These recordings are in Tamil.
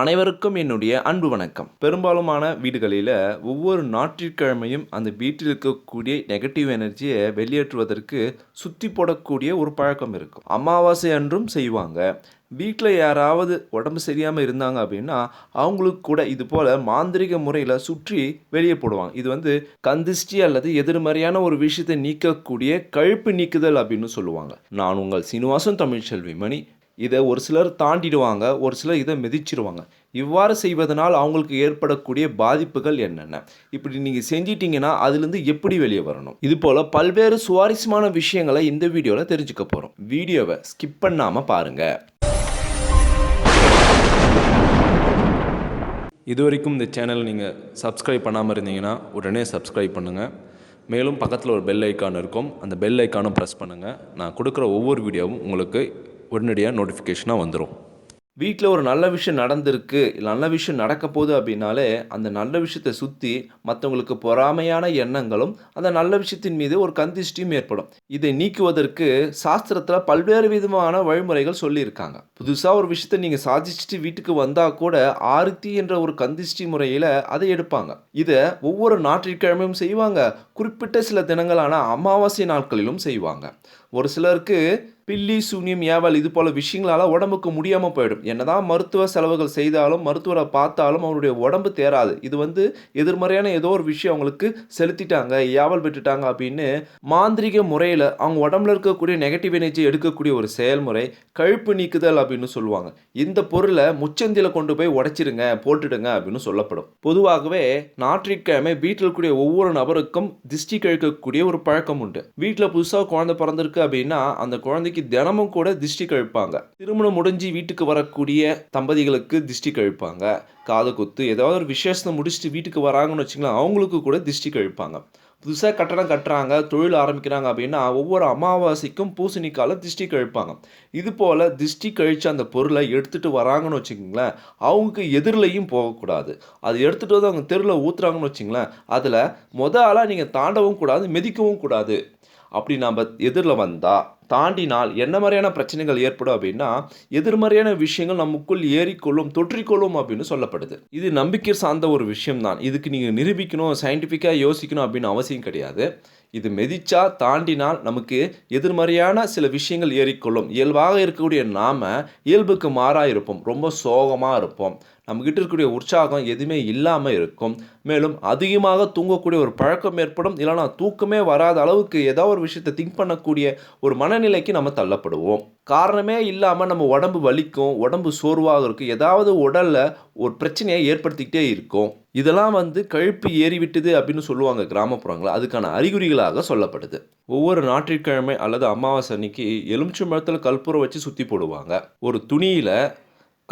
அனைவருக்கும் என்னுடைய அன்பு வணக்கம். பெரும்பாலுமான வீடுகளில் ஒவ்வொரு ஞாயிற்றுக்கிழமையும் அந்த வீட்டில் இருக்கக்கூடிய நெகட்டிவ் எனர்ஜியை வெளியேற்றுவதற்கு சுற்றி போடக்கூடிய ஒரு பழக்கம் இருக்கும். அமாவாசை அன்றும் செய்வாங்க. வீட்டில் யாராவது உடம்பு சரியாமல் இருந்தாங்க அப்படின்னா அவங்களுக்கு கூட இது போல் மாந்திரிக முறையில் சுற்றி வெளியே போடுவாங்க. இது வந்து கந்திஷ்டி அல்லது எதிர்மறையான ஒரு விஷயத்தை நீக்கக்கூடிய கழுப்பு நீக்குதல் அப்படின்னு சொல்லுவாங்க. நான் உங்கள் சீனிவாசன் தமிழ்ச்செல்வி மணி இதை ஒரு சிலர் தாண்டிடுவாங்க ஒரு சிலர் இதை மிதிச்சிருவாங்க. இவ்வாறு செய்வதனால் அவங்களுக்கு ஏற்படக்கூடிய பாதிப்புகள் என்னென்ன? இப்படி நீங்கள் செஞ்சிட்டிங்கன்னா அதுலேருந்து எப்படி வெளியே வரணும்? இது போல் பல்வேறு சுவாரஸ்யமான விஷயங்களை இந்த வீடியோவில் தெரிஞ்சுக்க போகிறோம் வீடியோவை ஸ்கிப் பண்ணாமல் பாருங்கள் இது வரைக்கும் இந்த சேனல் நீங்கள் சப்ஸ்கிரைப் பண்ணாமல் இருந்தீங்கன்னா உடனே சப்ஸ்கிரைப் பண்ணுங்கள் மேலும் பக்கத்தில் ஒரு பெல் ஐக்கான் இருக்கும். அந்த பெல் ஐக்கானும் ப்ரெஸ் பண்ணுங்கள் நான் கொடுக்குற ஒவ்வொரு வீடியோவும் உங்களுக்கு உடனடியாக நோட்டிஃபிகேஷனாக வந்துடும் வீட்டில் ஒரு நல்ல விஷயம் நடந்திருக்கு இல்லை நல்ல விஷயம் நடக்க போகுது அப்படின்னாலே அந்த நல்ல விஷயத்தை சுற்றி மற்றவங்களுக்கு பொறாமையான எண்ணங்களும் அந்த நல்ல விஷயத்தின் மீது ஒரு கந்திஷ்டியும் ஏற்படும். இதை நீக்குவதற்கு சாஸ்திரத்தில் பல்வேறு விதமான வழிமுறைகள் சொல்லியிருக்காங்க. புதுசாக ஒரு விஷயத்தை நீங்கள் சாதிச்சுட்டு வீட்டுக்கு வந்தால் கூட ஆருத்தி என்ற ஒரு கந்திஷ்டி முறையில் அதை எடுப்பாங்க. இதை ஒவ்வொரு ஞாயிற்றுக்கிழமையும் செய்வாங்க. குறிப்பிட்ட சில தினங்களான அமாவாசை நாட்களிலும் செய்வாங்க. ஒரு சிலருக்கு பில்லி சூனியம் ஏவல் இது போல விஷயங்களால உடம்புக்கு முடியாமல் போயிடும். என்னதான் மருத்துவ செலவுகள் செய்தாலும் மருத்துவரை பார்த்தாலும் அவருடைய உடம்பு தேராது இது வந்து எதிர்மறையான ஏதோ ஒரு விஷயம் அவங்களுக்கு செலுத்திட்டாங்க ஏவல் விட்டுட்டாங்க அப்படின்னு மாந்திரிக முறையில் அவங்க உடம்புல இருக்கக்கூடிய நெகட்டிவ் எனர்ஜி எடுக்கக்கூடிய ஒரு செயல்முறை கழுப்பு நீக்குதல் அப்படின்னு சொல்லுவாங்க. இந்த பொருளை முச்சந்தியில் கொண்டு போய் உடைச்சிருங்க போட்டுடுங்க அப்படின்னு சொல்லப்படும். பொதுவாகவே ஞாயிற்றுக்கிழமை வீட்டில் இருக்கக்கூடிய ஒவ்வொரு நபருக்கும் திஷ்டி கழிக்கக்கூடிய ஒரு பழக்கம் உண்டு. வீட்டில் புதுசாக குழந்தை பிறந்திருக்கு அப்படின்னா அந்த குழந்தைக்கு தினமும் கூட திஷ்டி கழிப்பாங்க. திருமணம் முடிஞ்சு வீட்டுக்கு வரக்கூடிய தம்பதிகளுக்கு திஷ்டி கழிப்பாங்க. காது குத்து ஏதாவது ஒரு விசேஷத்தை முடிச்சுட்டு வீட்டுக்கு வராங்கன்னு வச்சுங்களேன் அவங்களுக்கு கூட திஷ்டி கழிப்பாங்க. புதுசாக கட்டணம் கட்டுறாங்க தொழில் ஆரம்பிக்கிறாங்க அப்படின்னா ஒவ்வொரு அமாவாசைக்கும் பூசணிக்கால திஷ்டி கழிப்பாங்க. இது போல் திஷ்டி கழித்து அந்த பொருளை எடுத்துகிட்டு வராங்கன்னு வச்சுக்கோங்களேன் அவங்களுக்கு எதிரிலையும் போகக்கூடாது. அது எடுத்துகிட்டு வந்து அவங்க தெருவில் ஊற்றுறாங்கன்னு வச்சுங்களேன் அதில் முத ஆளாக நீங்கள் தாண்டவும் கூடாது மிதிக்கவும் கூடாது. அப்படி நம்ம எதிரில் வந்தால் தாண்டினால் என்ன மாதிரியான பிரச்சனைகள் ஏற்படும் அப்படின்னா எதிர்மறையான விஷயங்கள் நமக்குள் ஏறிக்கொள்ளும் தொற்றிக்கொள்ளும் அப்படின்னு சொல்லப்படுது. இது நம்பிக்கை சார்ந்த ஒரு விஷயம் தான் இதுக்கு நீங்கள் நிரூபிக்கணும் சயின்டிஃபிக்காக யோசிக்கணும் அப்படின்னு அவசியம் கிடையாது. இது மெதிச்சா தாண்டினால் நமக்கு எதிர்மறையான சில விஷயங்கள் ஏறிக்கொள்ளும். இயல்பாக இருக்கக்கூடிய நாம இயல்புக்கு மாறாக இருப்போம். ரொம்ப சோகமாக இருப்போம். நம்மக்கிட்ட இருக்கக்கூடிய உற்சாகம் எதுவுமே இல்லாமல் இருக்கும். மேலும் அதிகமாக தூங்கக்கூடிய ஒரு பழக்கம் ஏற்படும். இல்லைனா தூக்கமே வராத அளவுக்கு ஏதோ ஒரு விஷயத்தை திங்க் பண்ணக்கூடிய ஒரு மனநிலைக்கு நம்ம தள்ளப்படுவோம். காரணமே இல்லாமல் நம்ம உடம்பு வலிக்கும் உடம்பு சோர்வாக இருக்கும். ஏதாவது உடலில் ஒரு பிரச்சனையை ஏற்படுத்திக்கிட்டே இருக்கும். இதெல்லாம் வந்து கழுப்பு ஏறிவிட்டது அப்படின்னு சொல்லுவாங்க கிராமப்புறங்களில். அதுக்கான அறிகுறிகளாக சொல்லப்படுது. ஒவ்வொரு ஞாயிற்றுக்கிழமை அல்லது அமாவாசை அன்னைக்கு எலுமிச்சை மரத்தில் கற்பூரம் வச்சு சுற்றி போடுவாங்க. ஒரு துணியில்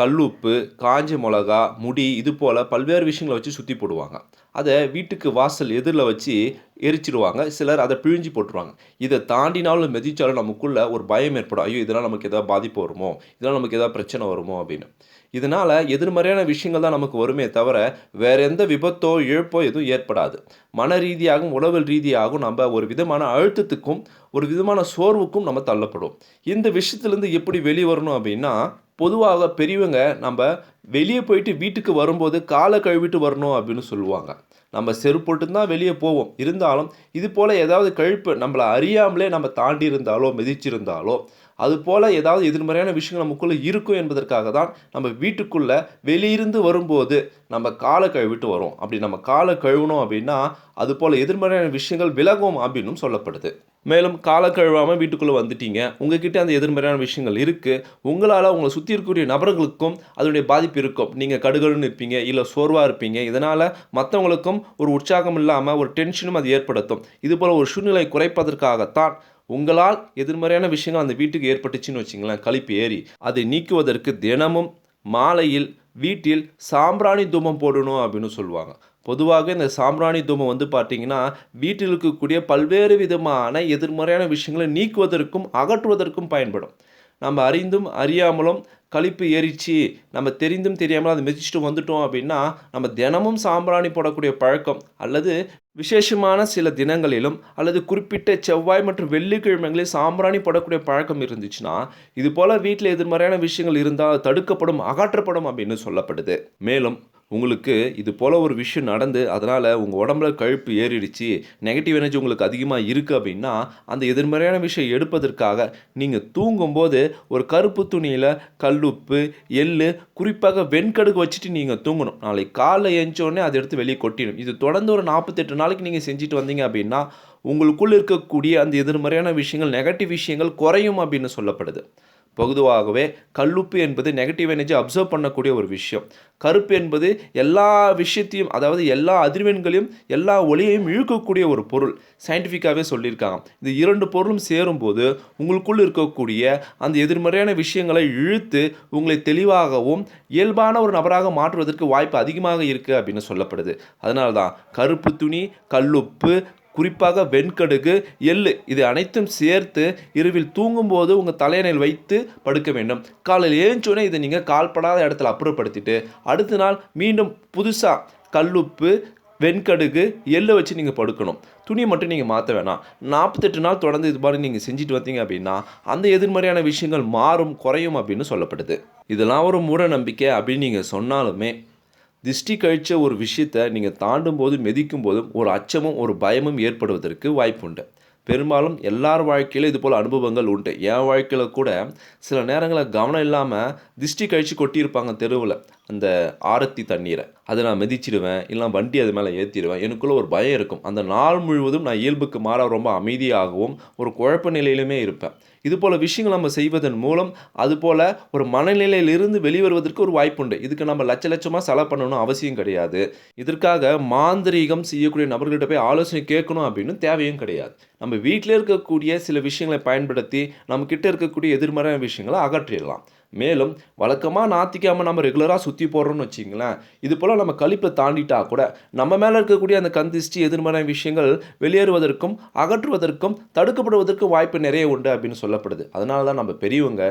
கல்லுப்பு காஞ்ச மிளகா முடி இது போல் பல்வேறு விஷயங்களை வச்சு சுற்றி போடுவாங்க. அதை வீட்டுக்கு வாசல் எதிரில் வச்சு எரிச்சிடுவாங்க. சிலர் அதை பிழிஞ்சு போட்டுருவாங்க. இதை தாண்டினாலும் மெதிச்சாலும் நமக்குள்ளே ஒரு பயம் ஏற்படும். ஐயோ இதனால் நமக்கு எதாவது பாதிப்பு வருமோ? இதனால் நமக்கு எதாவது பிரச்சனை வருமோ? அப்படின்னு. இதனால் எதிர்மறையான விஷயங்கள் தான் நமக்கு வருமே தவிர வேறு எந்த விபத்தோ இழப்போ எதுவும் ஏற்படாது. மன ரீதியாகவும் உளவல் ரீதியாகவும் நம்ம ஒரு விதமான அழுத்தத்துக்கும் ஒரு விதமான சோர்வுக்கும் நம்ம தள்ளப்படும். இந்த விஷயத்துலேருந்து எப்படி வெளிவரணும் அப்படின்னா பொதுவாக பெரியவங்க நம்ம வெளியே போயிட்டு வீட்டுக்கு வரும்போது காலை கழுவிட்டு வரணும் அப்படின்னு சொல்லுவாங்க. நம்ம செருப்போட்டு தான் வெளியே போவோம். இருந்தாலும் இது போல் ஏதாவது கழிப்பு நம்மளை அறியாமலே நம்ம தாண்டி இருந்தாலோ மிதிச்சிருந்தாலோ அது போல் ஏதாவது எதிர்மறையான விஷயங்கள் நமக்குள்ளே இருக்கும் என்பதற்காக தான் நம்ம வீட்டுக்குள்ளே வெளியிருந்து வரும்போது நம்ம காலை கழுவிட்டு வரோம். அப்படி நம்ம காலை கழுவணும் அப்படின்னா அது போல் எதிர்மறையான விஷயங்கள் விலகும் அப்படின்னும் சொல்லப்படுது. மேலும் காலை கழுவாமல் வீட்டுக்குள்ளே வந்துட்டீங்க. உங்ககிட்ட அந்த எதிர்மறையான விஷயங்கள் இருக்குது உங்களால் உங்களை சுற்றி இருக்கக்கூடிய நபர்களுக்கும் அதனுடைய பாதிப்பு இருக்கும். நீங்கள் கடுகடுன்னு இருப்பீங்க இல்லை சோர்வாக இருப்பீங்க. இதனால் மற்றவங்களுக்கும் ஒரு உற்சாகம் இல்லாமல் ஒரு டென்ஷனும் அது ஏற்படுத்தும். இதுபோல் ஒரு சூழ்நிலை குறைப்பதற்காகத்தான் உங்களால் எதிர்மறையான விஷயங்கள் அந்த வீட்டுக்கு ஏற்பட்டுச்சுன்னு வச்சிங்களேன் கழிப்பு ஏறி. அதை நீக்குவதற்கு தினமும் மாலையில் வீட்டில் சாம்பிராணி தூமம் போடணும் அப்படின்னு சொல்லுவாங்க. பொதுவாக இந்த சாம்பிராணி தூமம் வந்து பார்த்தீங்கன்னா வீட்டில் இருக்கக்கூடிய பல்வேறு விதமான எதிர்மறையான விஷயங்களை நீக்குவதற்கும் அகற்றுவதற்கும் பயன்படும். நம்ம அறிந்தும் அறியாமலும் கழிப்பு ஏறிச்சு நம்ம தெரிந்தும் தெரியாமல் அதை மிதிச்சுட்டு வந்துட்டோம் அப்படின்னா நம்ம தினமும் சாம்பிராணி போடக்கூடிய பழக்கம் அல்லது விசேஷமான சில தினங்களிலும் அல்லது குறிப்பிட்ட செவ்வாய் மற்றும் வெள்ளிக்கிழமைகளில் சாம்பிராணி போடக்கூடிய பழக்கம் இருந்துச்சுன்னா இது போல் வீட்டில் எதிர்மறையான விஷயங்கள் இருந்தால் தடுக்கப்படும் அகற்றப்படும் அப்படின்னு சொல்லப்படுது. மேலும் உங்களுக்கு இது போல் ஒரு விஷயம் நடந்து அதனால் உங்கள் உடம்புல கழுப்பு ஏறிடுச்சு நெகட்டிவ் எனர்ஜி உங்களுக்கு அதிகமாக இருக்குது அப்படின்னா அந்த எதிர்மறையான விஷயம் எடுப்பதற்காக நீங்கள் தூங்கும்போது ஒரு கருப்பு துணியில் கல்லுப்பு எள்ளு குறிப்பாக வெண்கடுகு வச்சுட்டு நீங்கள் தூங்கணும். நாளைக்கு காலைல எழுந்தோடனே அதை எடுத்து வெளியே கொட்டிடும். இது தொடர்ந்து ஒரு நாற்பத்தெட்டு நாளைக்கு நீங்கள் செஞ்சுட்டு வந்தீங்க அப்படின்னா உங்களுக்குள் இருக்கக்கூடிய அந்த எதிர்மறையான விஷயங்கள் நெகட்டிவ் விஷயங்கள் குறையும் அப்படின்னு சொல்லப்படுது. பொதுவாகவே கல்லுப்பு என்பது நெகட்டிவ் எனர்ஜி அப்சர்வ் பண்ணக்கூடிய ஒரு விஷயம். கருப்பு என்பது எல்லா விஷயத்தையும் அதாவது எல்லா அதிர்வெண்களையும் எல்லா ஒளியையும் இழுக்கக்கூடிய ஒரு பொருள். சயின்டிஃபிக்காகவே சொல்லியிருக்காங்க. இந்த இரண்டு பொருளும் சேரும்போது உங்களுக்குள் இருக்கக்கூடிய அந்த எதிர்மறையான விஷயங்களை இழுத்து உங்களை தெளிவாகவும் இயல்பான ஒரு நபராக மாற்றுவதற்கு வாய்ப்பு அதிகமாக இருக்குது அப்படின்னு சொல்லப்படுது. அதனால தான் கருப்பு துணி கல்லுப்பு குறிப்பாக வெண்கடுகு எள்ளு இது அனைத்தும் சேர்த்து இரவில் தூங்கும்போது உங்கள் தலையணையில் வைத்து படுக்க வேண்டும். காலையில் ஏஞ்சோடனே இதை நீங்கள் கால்படாத இடத்துல அப்புறப்படுத்திட்டு அடுத்த நாள் மீண்டும் புதுசாக கல்லுப்பு வெண்கடுகு எள்ளை வச்சு நீங்கள் படுக்கணும். துணியை மட்டும் நீங்கள் மாற்ற வேணாம். நாற்பத்தெட்டு நாள் தொடர்ந்து இது மாதிரி நீங்கள் செஞ்சுட்டு வந்தீங்க அப்படின்னா அந்த எதிர்மறையான விஷயங்கள் மாறும் குறையும் அப்படின்னு சொல்லப்படுது. இதெல்லாம் ஒரு மூட நம்பிக்கை அப்படின்னு நீங்கள் சொன்னாலுமே திஷ்டி கழித்த ஒரு விஷயத்தை நீங்கள் தாண்டும் போதும் மிதிக்கும் போதும் ஒரு அச்சமும் ஒரு பயமும் ஏற்படுவதற்கு வாய்ப்புண்டு. பெரும்பாலும் எல்லார் வாழ்க்கையிலும் இதுபோல் அனுபவங்கள் உண்டு. என் வாழ்க்கையில் கூட சில நேரங்களில் கவனம் இல்லாமல் திஷ்டி கழித்து கொட்டியிருப்பாங்க தெருவில். அந்த ஆரத்தி தண்ணீரை. அதை நான் மிதிச்சிடுவேன் இல்லை வண்டி அது மேலே ஏற்றிடுவேன் எனக்குள்ளே ஒரு பயம் இருக்கும். அந்த நாள் முழுவதும் நான் இயல்புக்கு மாற ரொம்ப அமைதியாகவும் ஒரு குழப்ப நிலையிலுமே இருப்பேன். இது போல் விஷயங்கள் நம்ம செய்வதன் மூலம் அதுபோல் ஒரு மனநிலையிலிருந்து வெளிவருவதற்கு ஒரு வாய்ப்புண்டு. இதுக்கு நம்ம லட்ச லட்சமாக செலவு பண்ணணும் அவசியம் கிடையாது. இதற்காக மாந்திரீகம் செய்யக்கூடிய நபர்கள்ட்ட போய் ஆலோசனை கேட்கணும் அப்படின்னு தேவையும் கிடையாது. நம்ம வீட்டில் இருக்கக்கூடிய சில விஷயங்களை பயன்படுத்தி நம்மக்கிட்ட இருக்கக்கூடிய எதிர்மறையான விஷயங்களை அகற்றிடலாம். மேலும் வழக்கமாக நாத்திக்காமல் நம்ம ரெகுலராக சுற்றி போடுறோம்னு வச்சிங்களேன் இது போல் நம்ம கழிப்பை தாண்டிட்டா கூட நம்ம மேலே இருக்கக்கூடிய அந்த கந்திஷ்டி எதிர்மறை விஷயங்கள் வெளியேறுவதற்கும் அகற்றுவதற்கும் தடுக்கப்படுவதற்கும் வாய்ப்பு நிறைய உண்டு அப்படின்னு சொல்லப்படுது. அதனால தான் நம்ம பெரியவங்க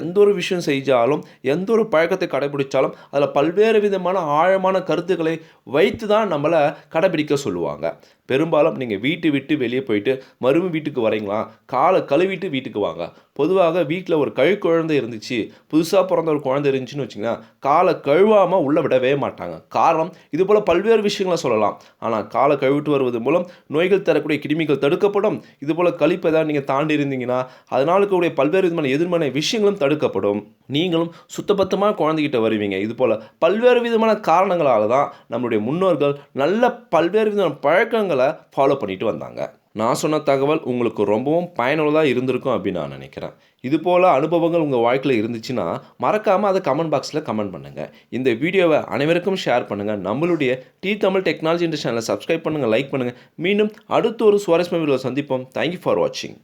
எந்த ஒரு விஷயம் செஞ்சாலும் எந்த ஒரு பழக்கத்தை கடைபிடிச்சாலும் அதில் பல்வேறு விதமான ஆழமான கருத்துக்களை வைத்து தான் நம்மளை கடைபிடிக்க சொல்லுவாங்க. பெரும்பாலும் நீங்கள் வீட்டு விட்டு வெளியே போயிட்டு மறுபடியும் வீட்டுக்கு வரீங்களா காலை கழுவிட்டு வீட்டுக்கு வாங்க. பொதுவாக வீட்டில் ஒரு கழுக்குழந்தை இருந்துச்சு புதுசாக பிறந்த ஒரு குழந்தை இருந்துச்சுன்னு வச்சிங்கன்னா காலை கழுவாமல் உள்ளே விடவே மாட்டாங்க. காரணம் இது போல் பல்வேறு விஷயங்களை சொல்லலாம். ஆனால் காலை கழுவிட்டு வருவது மூலம் நோய்கள் தரக்கூடிய கிருமிகள் தடுக்கப்படும். இது போல் கழிப்பை தான் நீங்கள் தாண்டி இருந்தீங்கன்னா அதனால் இருக்கக்கூடிய பல்வேறு விதமான எதிர்மறை விஷயங்களும் தடுக்கப்படும். நீங்களும் சுத்தபத்தமாக குழந்தைகிட்ட வருவீங்க. இது போல் பல்வேறு விதமான காரணங்களால் தான் நம்மளுடைய முன்னோர்கள் நல்ல பல்வேறு விதமான பழக்கங்களை ஃபாலோ பண்ணிட்டு வந்தாங்க. நான் சொன்ன தகவல் உங்களுக்கு ரொம்பவும் பயனுள்ளதாக இருந்திருக்கும் அப்படின்னு நான் நினைக்கிறேன். இது போல் அனுபவங்கள் உங்கள் வாழ்க்கையில் இருந்துச்சுன்னா மறக்காமல் அதை கமெண்ட் பாக்ஸில் கமெண்ட் பண்ணுங்கள் இந்த வீடியோவை அனைவருக்கும் ஷேர் பண்ணுங்கள் நம்மளுடைய டி தமிழ் டெக்னாலஜி இந்த சேனலை சப்ஸ்கிரைப் பண்ணுங்கள் லைக் பண்ணுங்கள் மீண்டும் அடுத்த ஒரு சுவாரஸ்யமான வீடியோவில் சந்திப்போம். தேங்க்யூ ஃபார் வாட்சிங்